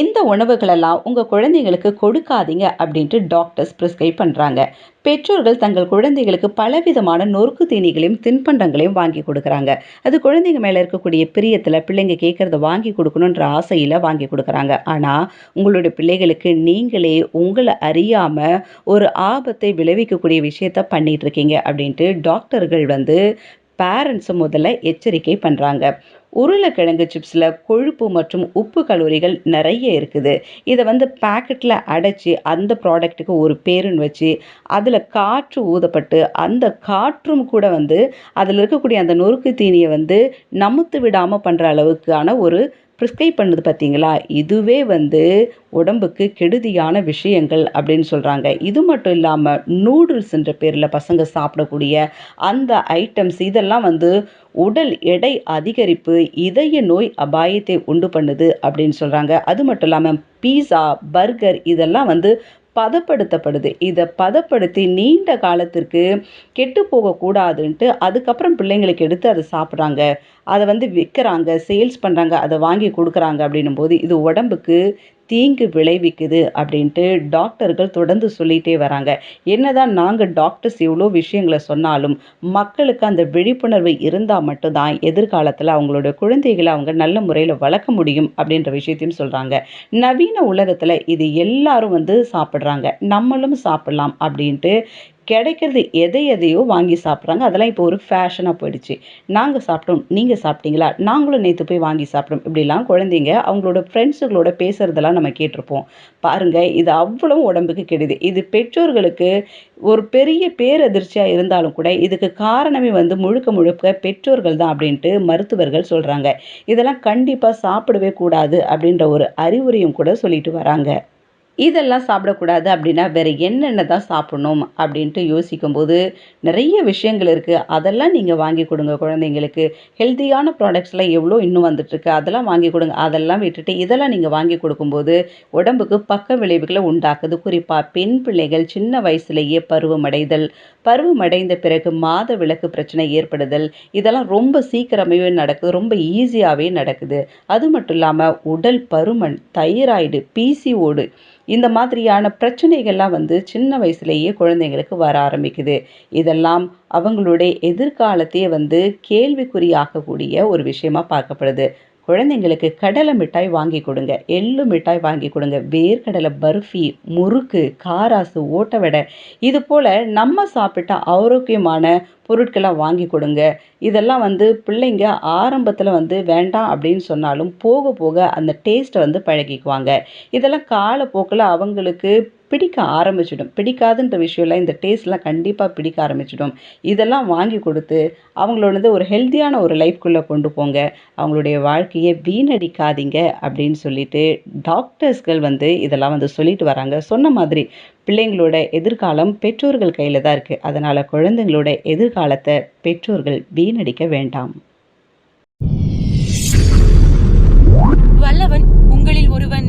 இந்த உணவுகளெல்லாம் உங்கள் குழந்தைங்களுக்கு கொடுக்காதீங்க அப்படின்ட்டு டாக்டர்ஸ் ப்ரிஸ்கிரைப் பண்ணுறாங்க பெற்றோர்கள் தங்கள் குழந்தைகளுக்கு பலவிதமான நொறுக்கு தீனிகளையும் தின்பண்டங்களையும் வாங்கி கொடுக்குறாங்க. அது குழந்தைங்க மேலே இருக்கக்கூடிய பிரியத்தில் பிள்ளைங்க கேட்குறத வாங்கி கொடுக்கணுன்ற ஆசையில் வாங்கி கொடுக்குறாங்க. ஆனால் உங்களுடைய பிள்ளைகளுக்கு நீங்களே உங்களை அறியாமல் ஒரு ஆபத்தை விளைவிக்கக்கூடிய விஷயத்த பண்ணிகிட்ருக்கீங்க அப்படின்ட்டு டாக்டர்கள் வந்து பேரண்ட்ஸை முதல்ல எச்சரிக்கை பண்ணுறாங்க உருளைக்கிழங்கு சிப்ஸில் கொழுப்பு மற்றும் உப்பு கலோரிகள் நிறைய இருக்குது. இதை வந்து பேக்கெட்டில் அடைச்சி அந்த ப்ராடக்ட்டுக்கு ஒரு பேருன்னு வச்சு அதில் காற்று ஊதப்பட்டு அந்த காற்றும் கூட வந்து அதில் இருக்கக்கூடிய அந்த நொறுக்கு தீனியை வந்து நமுத்து விடாமல் பண்ணுற அளவுக்கான ஒரு ப்ரிஸ்கிரைப் பண்ணுது பார்த்தீங்களா இதுவே வந்து உடம்புக்கு கெடுதியான விஷயங்கள் அப்படின்னு சொல்கிறாங்க இது மட்டும் இல்லாமல் நூடுல்ஸ்ன்ற பேரில் பசங்க சாப்பிடக்கூடிய அந்த ஐட்டம்ஸ் இதெல்லாம் வந்து உடல் எடை அதிகரிப்பு இதய நோய் அபாயத்தை உண்டு பண்ணுது அப்படின்னு சொல்கிறாங்க அது மட்டும் இல்லாமல் பீஸா பர்கர் இதெல்லாம் வந்து பதப்படுத்தப்படுது. இதை பதப்படுத்தி நீண்ட காலத்திற்கு கெட்டு போகக்கூடாதுன்ட்டு அதுக்கப்புறம் பிள்ளைங்களுக்கு எடுத்து அதை சாப்பிட்றாங்க. அதை வந்து விற்கிறாங்க சேல்ஸ் பண்ணுறாங்க அதை வாங்கி கொடுக்குறாங்க அப்படின்னும் போது இது உடம்புக்கு தீங்கு விளைவிக்குது அப்படின்ட்டு டாக்டர்கள் தொடர்ந்து சொல்லிகிட்டே வராங்க. என்னதான் நாங்கள் டாக்டர்ஸ் இவ்வளோ விஷயங்களை சொன்னாலும் மக்களுக்கு அந்த விழிப்புணர்வு இருந்தால் மட்டும்தான் எதிர்காலத்தில் அவங்களோட குழந்தைகளை அவங்க நல்ல முறையில் வளர்க்க முடியும் அப்படின்ற விஷயத்தையும் சொல்கிறாங்க நவீன உலகத்தில் இது எல்லாரும் வந்து சாப்பிட்றாங்க. நம்மளும் சாப்பிட்லாம் அப்படின்ட்டு கிடைக்கிறது எதை எதையோ வாங்கி சாப்பிட்றாங்க. அதெல்லாம் இப்போ ஒரு ஃபேஷனாக போயிடுச்சு. நாங்கள் சாப்பிட்டோம் நீங்கள் சாப்பிட்டீங்களா? நாங்களும் நேற்று போய் வாங்கி சாப்பிட்டோம். இப்படிலாம் குழந்தைங்க அவங்களோட ஃப்ரெண்ட்ஸுகளோட பேசுகிறதெல்லாம் நம்ம கேட்டிருப்போம். பாருங்கள் இது அவ்வளோ உடம்புக்கு கெடுது. இது பெற்றோர்களுக்கு ஒரு பெரிய பேரதிர்ச்சியாக இருந்தாலும் கூட இதுக்கு காரணமே வந்து முழுக்க முழுக்க பெற்றோர்கள் தான் அப்படின்ட்டு மருத்துவர்கள் சொல்கிறாங்க இதெல்லாம் கண்டிப்பாக சாப்பிடவே கூடாது அப்படின்ற ஒரு அறிவுரையும் கூட சொல்லிட்டு வராங்க. இதெல்லாம் சாப்பிடக்கூடாது அப்படின்னா வேறு என்னென்ன தான் சாப்பிடணும் அப்படின்ட்டு யோசிக்கும்போது நிறைய விஷயங்கள் இருக்குது அதெல்லாம் நீங்கள் வாங்கி கொடுங்க குழந்தைங்களுக்கு. ஹெல்த்தியான ப்ராடக்ட்ஸ்லாம் எவ்வளோ இன்னும் வந்துட்டுருக்கு? அதெல்லாம் வாங்கி கொடுங்க. அதெல்லாம் விட்டுட்டு இதெல்லாம் நீங்கள் வாங்கி கொடுக்கும்போது உடம்புக்கு பக்க விளைவுகளை உண்டாக்குது. குறிப்பாக பெண் பிள்ளைகள் சின்ன வயசுலேயே பருவமடைதல் பருவமடைந்த பிறகு மாத விளக்கு பிரச்சனை ஏற்படுதல் இதெல்லாம் ரொம்ப சீக்கிரமாகவே நடக்குது. ரொம்ப ஈஸியாகவே நடக்குது. அது மட்டும் இல்லாமல் உடல் பருமன் தைராய்டு பிசிஓடு இந்த மாதிரியான பிரச்சனைகள்லாம் வந்து சின்ன வயசுலேயே குழந்தைங்களுக்கு வர ஆரம்பிக்குது. இதெல்லாம் அவங்களுடைய எதிர்காலத்தையே வந்து கேள்விக்குறியாக்கக்கூடிய ஒரு விஷயமா பார்க்கப்படுது. குழந்தைங்களுக்கு கடலை மிட்டாய் வாங்கி கொடுங்க. எள்ளு மிட்டாய் வாங்கி கொடுங்க. வேர்க்கடலை பர்ஃபி முறுக்கு காராசு ஓட்ட வடை இது போல் நம்ம சாப்பிட்ட ஆரோக்கியமான பொருட்களை வாங்கி கொடுங்க. இதெல்லாம் வந்து பிள்ளைங்க ஆரம்பத்தில் வந்து வேண்டாம் அப்படின்னு சொன்னாலும் போக போக அந்த டேஸ்ட்டை வந்து பழகிக்குவாங்க. இதெல்லாம் காலப்போக்கில் அவங்களுக்கு பிடிக்க ஆரம்பிச்சிடும். பிடிக்காதுன்ற விஷயம்லாம் இந்த டேஸ்ட்லாம் கண்டிப்பாக பிடிக்க ஆரம்பிச்சிடும். இதெல்லாம் வாங்கி கொடுத்து அவங்களோடது ஒரு ஹெல்த்தியான ஒரு லைஃப்குள்ளே கொண்டு போங்க. அவங்களுடைய வாழ்க்கையை வீணடிக்காதீங்க அப்படின்னு சொல்லிட்டு டாக்டர்ஸ்கள் வந்து இதெல்லாம் வந்து சொல்லிட்டு வராங்க. சொன்ன மாதிரி பிள்ளைங்களோட எதிர்காலம் பெற்றோர்கள் கையில் தான் இருக்குது அதனால் குழந்தைங்களோட எதிர்காலத்தை பெற்றோர்கள் வீணடிக்க வேண்டாம். வல்லவன் உங்களில் ஒருவன்